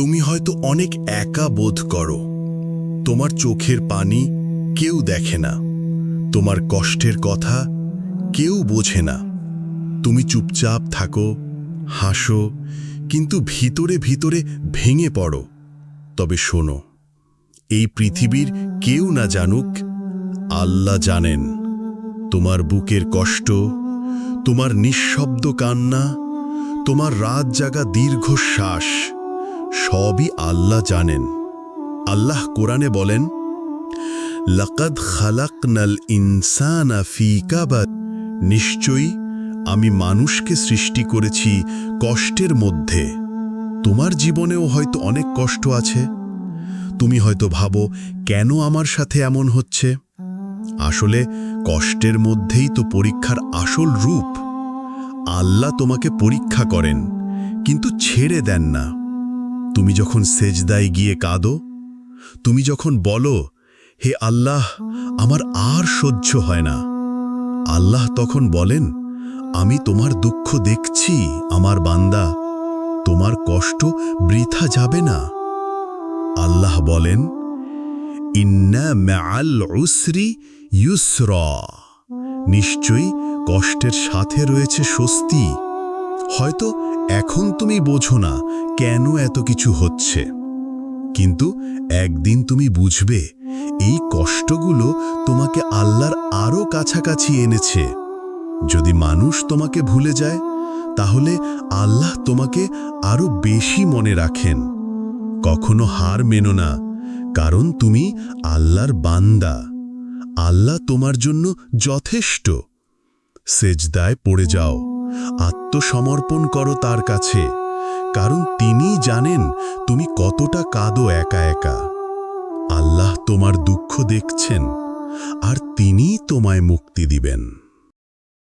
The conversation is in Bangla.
তুমি হয়তো অনেক একা বোধ করো। তোমার চোখের পানি কেউ দেখে না। তোমার কষ্টের কথা কেউ বোঝে না। তুমি চুপচাপ থাকো, হাসো, কিন্তু ভিতরে ভিতরে ভেঙে পড়ো। তবে শোনো, এই পৃথিবীর কেউ না জানুক, আল্লাহ জানেন। তোমার বুকের কষ্ট, তোমার নিঃশব্দ কান্না, তোমার রাত জাগা দীর্ঘ শ্বাস সবই আল্লাহ জানেন। আল্লাহ কোরআনে বলেন, লাকাদ খালাকনাল ইনসানা কাবাদ। নিশ্চয়ই আমি মানুষকে সৃষ্টি করেছি কষ্টের মধ্যে। তোমার জীবনেও হয়তো অনেক কষ্ট আছে। তুমি হয়তো ভাবো, কেন আমার সাথে এমন হচ্ছে? আসলে কষ্টের মধ্যেই তো পরীক্ষার আসল রূপ। আল্লাহ তোমাকে পরীক্ষা করেন, কিন্তু ছেড়ে দেন না। তুমি যখন সেজদায় গিয়ে কাঁদো, তুমি যখন বলো, হে আল্লাহ, আমার আর সহ্য হয় না। আল্লাহ তখন বলেন, আমি তোমার দুঃখ দেখছি, আমার বান্দা, তোমার কষ্ট বৃথা যাবে না। আল্লাহ বলেন, ইন্না ম্যাআল উসরি ইউসর। নিশ্চয়ই কষ্টের সাথে রয়েছে স্বস্তি। হয়তো এখন তুমি বোঝো না কেন এত কিছু হচ্ছে। কিন্তু একদিন তুমি বুঝবে, এই কষ্টগুলো তোমাকে আল্লাহর আরও কাছাকাছি এনেছে। যদি মানুষ তোমাকে ভুলে যায়, তাহলে আল্লাহ তোমাকে আরও বেশি মনে রাখেন। কখনো হার মেনো না, কারণ তুমি আল্লাহর বান্দা। আল্লাহ তোমার জন্য যথেষ্ট। সেজদায় পড়ে যাও। আত্মসমর্পণ করো তার কাছে, কারণ তিনি জানেন তুমি কতটা কাঁদো একা একা। আল্লাহ তোমার দুঃখ দেখছেন, আর তিনি তোমায় মুক্তি দিবেন।